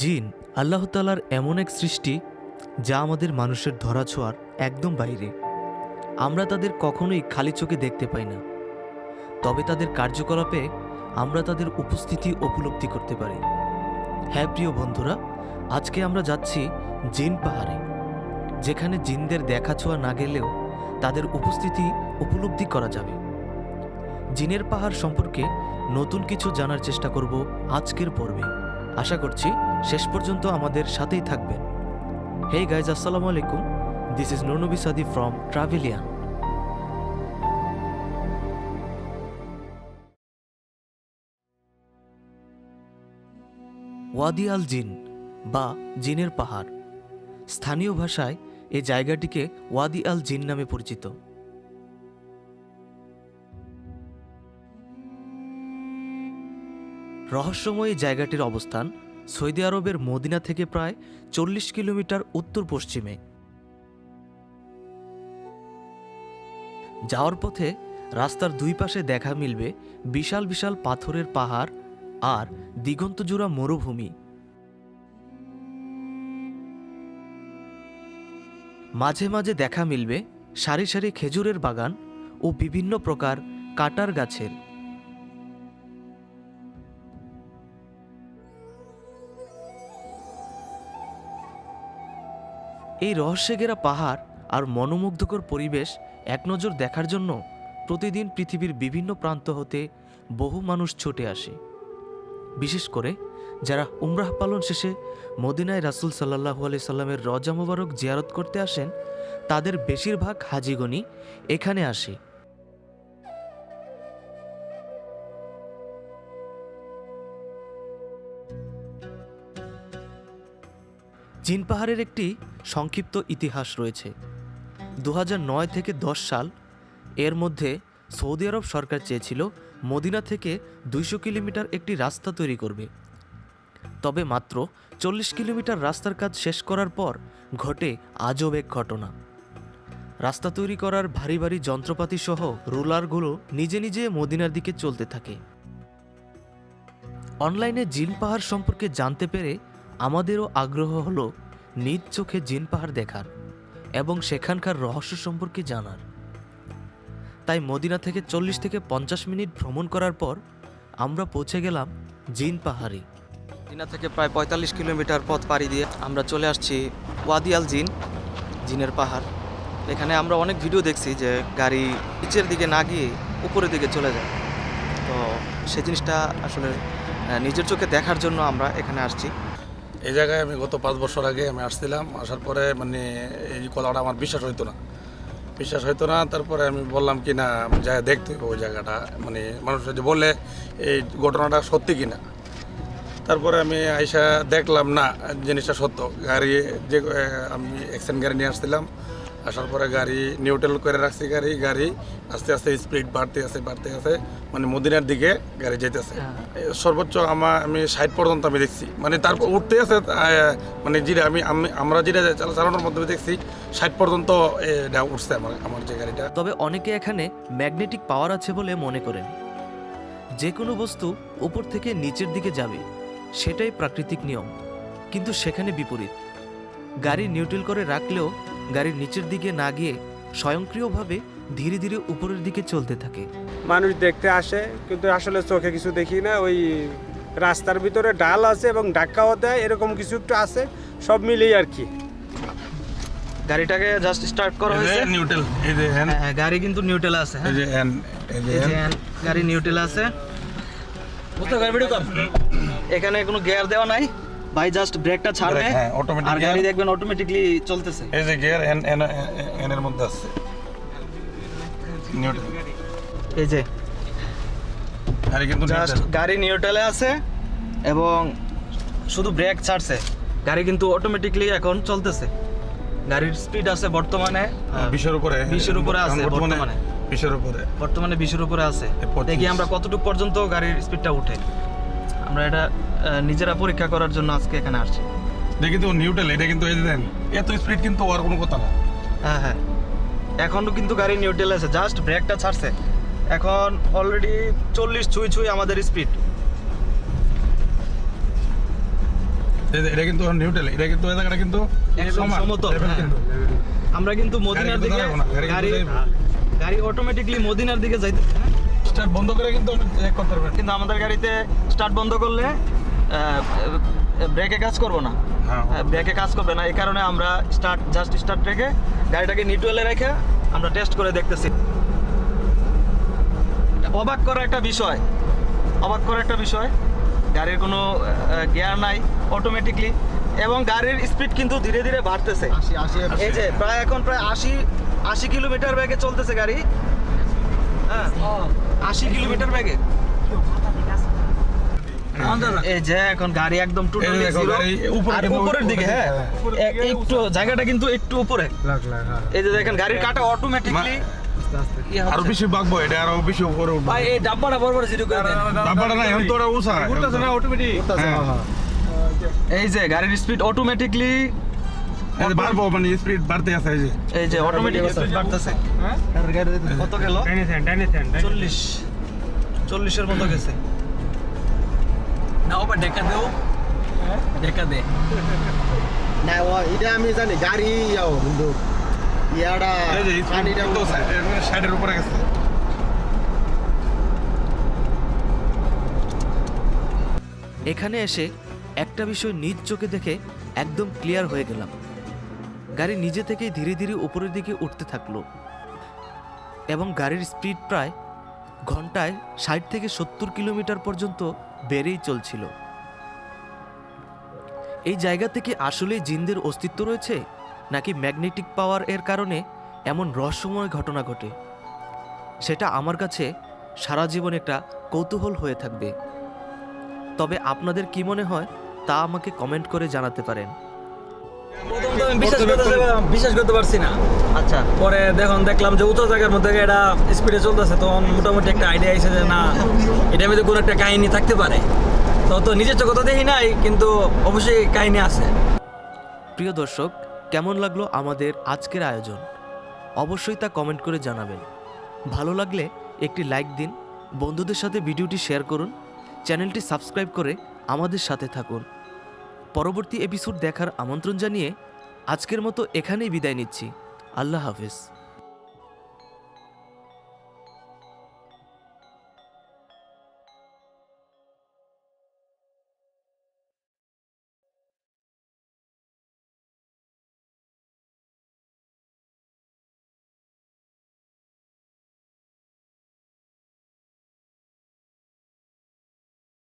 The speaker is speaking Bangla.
জিন আল্লাহ তালার এমন এক সৃষ্টি যা আমাদের মানুষের ধরাছোঁয়ার একদম বাইরে। আমরা তাদের কখনোই খালি চোখে দেখতে পাই না। তবে তাদের কার্যকলাপে আমরা তাদের উপস্থিতি উপলব্ধি করতে পারি। হ্যাঁ প্রিয় বন্ধুরা, আজকে আমরা যাচ্ছি জিন পাহাড়ে, যেখানে জিনদের দেখা ছোঁয়া না গেলেও তাদের উপস্থিতি উপলব্ধি করা যাবে। জিনের পাহাড় সম্পর্কে নতুন কিছু জানার চেষ্টা করব আজকের পর্বে। আশা করছি শেষ পর্যন্ত আমাদের সাথেই থাকবেন। হে গাইজ, আসসালামু আলাইকুম। This is Nurnabi Sadi from Travelian Wadi Al Jinn, বা জিনের পাহাড়। স্থানীয় ভাষায় এই জায়গাটিকে ওয়াদি আল জিন নামে পরিচিত। রহস্যময় জায়গাটির অবস্থান সৌদি আরবের মদিনা থেকে প্রায় চল্লিশ কিলোমিটার উত্তর পশ্চিমে। যাওয়ার পথে রাস্তার দুই পাশে দেখা মিলবে বিশাল বিশাল পাথরের পাহাড় আর দিগন্তজোড়া মরুভূমি। মাঝে মাঝে দেখা মিলবে সারি সারি খেজুরের বাগান ও বিভিন্ন প্রকার কাটার গাছের। এই রহস্যে ঘেরা পাহাড় আর মনোমুগ্ধকর পরিবেশ একনজর দেখার জন্য প্রতিদিন পৃথিবীর বিভিন্ন প্রান্ত হতে বহু মানুষ ছুটে আসে। বিশেষ করে যারা উমরাহ পালন শেষে মদিনায় রাসুল সাল্লাহু আলি সাল্লামের রজা মোবারক জিয়ারত করতে আসেন, তাদের বেশিরভাগ হাজিগণি এখানে আসে। জিন পাহাড়ের একটি সংক্ষিপ্ত ইতিহাস রয়েছে। দু নয় থেকে দশ সাল এর মধ্যে সৌদি আরব সরকার চেয়েছিল মদিনা থেকে দুইশো কিলোমিটার একটি রাস্তা তৈরি করবে। তবে মাত্র চল্লিশ কিলোমিটার রাস্তার কাজ শেষ করার পর ঘটে আজব এক ঘটনা। রাস্তা তৈরি করার ভারী ভারী যন্ত্রপাতি সহ রুলারগুলো নিজে নিজে মদিনার দিকে চলতে থাকে। অনলাইনে জিন পাহাড় সম্পর্কে জানতে পেরে আমাদেরও আগ্রহ হলো নিজ চোখে জিন পাহাড় দেখার এবং সেখানকার রহস্য সম্পর্কে জানার। তাই মদিনা থেকে চল্লিশ থেকে পঞ্চাশ মিনিট ভ্রমণ করার পর আমরা পৌঁছে গেলাম জিন পাহাড়ে। মদিনা থেকে প্রায় পঁয়তাল্লিশ কিলোমিটার পথ পাড়ি দিয়ে আমরা চলে আসছি ওয়াদিয়াল জিন, জিনের পাহাড়। এখানে আমরা অনেক ভিডিও দেখছি যে গাড়ি নিচের দিকে না গিয়ে উপরের দিকে চলে যায়। তো সে জিনিসটা আসলে নিজের চোখে দেখার জন্য আমরা এখানে আসছি। এই জায়গায় আমি গত পাঁচ বছর আগে আমি আসছিলাম, আসার পরে মানে এই কথাটা আমার বিশ্বাস হইতো না। বিশ্বাস হইতো না, তারপরে আমি বললাম কি, না যাই দেখতে ওই জায়গাটা। মানে মানুষ যে বললে এই ঘটনাটা সত্যি কি না তারপরে আমি আইসা দেখলাম, না, জিনিসটা সত্য। গাড়ি যে আমি অ্যাক্সিডেন্ট গাড়ি নিয়ে আসছিলাম। আসার পরে গাড়ি নিউট্রাল করে রাখছি গাড়ি গাড়ি আস্তে আস্তে স্পিড বাড়তে আছে বাড়তে আছে মানে মদিনার দিকে গাড়ি যেতেছে সর্বোচ্চ আমার আমি ষাট পর্যন্ত আমি দেখছি। মানে তারপর উঠতে আছে মানে যেটা আমি আমি- আমরা যেটা চালানোর মাধ্যমে দেখছি ষাট পর্যন্ত এটা উঠছে আমার আমার যে গাড়িটা। তবে অনেকে এখানে ম্যাগনেটিক পাওয়ার আছে বলে মনে করেন। যে কোনো বস্তু উপর থেকে নিচের দিকে যাবে সেটাই প্রাকৃতিক নিয়ম। কিন্তু সেখানে বিপরীত। গাড়ি নিউট্রাল করে রাখলেও গাড়ির নিচের দিকে না গিয়ে স্বয়ংক্রিয়ভাবে ধীরে ধীরে উপরের দিকে চলতে থাকে। মানুষ দেখতে আসে কিন্তু আসলে চোখে কিছু দেখি না। ওই রাস্তার ভিতরে ডাল আছে এবং ডাক্কাও দেয় এরকম কিছু একটু আছে সব মিলেই আর কি। গাড়িটাকে জাস্ট স্টার্ট করা হয়েছে। নিউট্রাল এই যে হ্যাঁ, হ্যাঁ, গাড়ি কিন্তু নিউট্রাল আছে এই হ্যাঁ এই যে এই যে hand। গাড়ি নিউট্রাল আছে। এখানে কোনো গিয়ার দেওয়া নাই। ভাই জাস্ট ব্রেকটা ছাড়বে হ্যাঁ, automatic আর গাড়ি দেখবেন অটোমেটিকলি চলতেছে। এই যে গিয়ার এন এন এন এর মধ্যে আছে। নিউট্রাল এই যে। গাড়ি কিন্তু জাস্ট গাড়ি নিউট্রালে আছে এবং শুধু ব্রেক ছাড়ছে। গাড়ি কিন্তু অটোমেটিকলি এখন চলতেছে। গাড়ির স্পিড আছে বর্তমানে আহ, বিশের উপরে। বিশের উপরে আছে বর্তমানে। বিশের উপরে। বর্তমানে বিশের উপরে আছে। দেখি আমরা কতটুকু পর্যন্ত গাড়ির স্পিডটা উঠে। আমরা এটা নিজেরা পরীক্ষা করার জন্য আজকে এখানে আসছি। দেখি তো নিউট্রাল এটা কিন্তু এই দেন এত স্পিড কিন্তু আর কোনো কথা না। হ্যাঁ হ্যাঁ। এখনও কিন্তু গাড়ি নিউটেল আছে জাস্ট ব্রেকটা ছাড়ছে। এখন অলরেডি চল্লিশ ছুঁই ছুঁই আমাদের স্পিড এটা কিন্তু নিউট্রাল এটা কিন্তু জায়গাটা কিন্তু সমতল, হ্যাঁ। আমরা কিন্তু মদিনার দিকে গাড়ি গাড়ি অটোমেটিকলি মদিনার দিকে যাইতে? স্টার্ট বন্ধ করে কিন্তু চেক করতে পারবেন। কিন্তু আমাদের গাড়িতে স্টার্ট বন্ধ করলে ব্রেকে কাজ করব না। হ্যাঁ ব্রেকে কাজ করবে না। এই কারণে আমরা স্টার্ট জাস্ট স্টার্ট রেখে গাড়িটাকে নিউট্রালে রেখে আমরা টেস্ট করে দেখতেছি। অবাক করা একটা বিষয়। অবাক করা একটা বিষয়। গাড়ির কোনো গিয়ার নাই অটোমেটিকলি এবং গাড়ির স্পিড কিন্তু ধীরে ধীরে বাড়তেছে। এই যে প্রায় এখন প্রায় আশি আশি কিলোমিটার ব্যাগে চলতেছে গাড়ি। হ্যাঁ। আশি কিলোমিটার ব্যাগে। এই যে এখন গাড়ি একদম টোটালি আর উপরের দিকে হ্যাঁ। একটু জায়গাটা কিন্তু একটু উপরে। এই যে দেখেন গাড়ির কাটা অটোমেটিকলি আরও বেশি বাগবো এটা আরও বেশি উপরে উঠবো। ভাই এই ডাব্বাটা বড় বড় করে দেন। ডাব্বাটা না এখন তো ওটা উঁচা। উঠতেছে না অটোমেটিক এই যে গাড়ির স্পিড অটোমেটিকলি বাড়বো মানে স্পিড বাড়তে আছে এই যে। এই যে অটোমেটিক স্পিড বাড়তেছে। কত গেল? চল্লিশ। চল্লিশের মতো গেছে। না ওবার ডেকা দেও। ডেকা দে। না ও এটা আমি জানি গাড়ি যাও কিন্তু ইয়াটা এই যে পানিটা তো সাইডের উপরে গেছে। এখানে এসে একটা বিষয় নিজ চোখে দেখে একদম ক্লিয়ার হয়ে গেলাম। গাড়ি নিজে থেকেই ধীরে ধীরে উপরের দিকে উঠতে থাকল। এবং গাড়ির স্পিড প্রায় ঘন্টায় ষাট থেকে সত্তর কিলোমিটার পর্যন্ত বেড়েই চলছিল। এই জায়গা থেকে আসলে জিনদের অস্তিত্ব রয়েছে, নাকি ম্যাগনেটিক পাওয়ার এর কারণে এমন রহস্যময় ঘটনা ঘটে? সেটা আমার কাছে সারা জীবন একটা কৌতূহল হয়ে থাকবে। তবে আপনাদের কি মনে হয় তা আমাকে কমেন্ট করে জানাতে পারেন। প্রথম তো আমি বিশ্বাস করতে বিশ্বাস করতে পারছি না। আচ্ছা। পরে দেখুন দেখলাম যে উঁচু জায়গার মধ্যে এটা স্পিডে চলতেছে তখন মোটামুটি একটা আইডিয়া এসে যে না এটা মধ্যে কোনো একটা কাহিনী থাকতে পারে। তো তো নিজের চোখে তো দেখি নাই কিন্তু অবশ্যই কাহিনী আছে। প্রিয় দর্শক কেমন লাগল আমাদের আজকের আয়োজন? অবশ্যই তা কমেন্ট করে জানাবেন। ভালো লাগলে একটি লাইক দিন বন্ধুদের সাথে ভিডিওটি শেয়ার করুন চ্যানেলটি সাবস্ক্রাইব করে আমাদের সাথে থাকুন। পরবর্তী এপিসোড দেখার আমন্ত্রণ জানিয়ে আজকের মতো এখানেই বিদায় নিচ্ছি। আল্লাহ হাফেজ।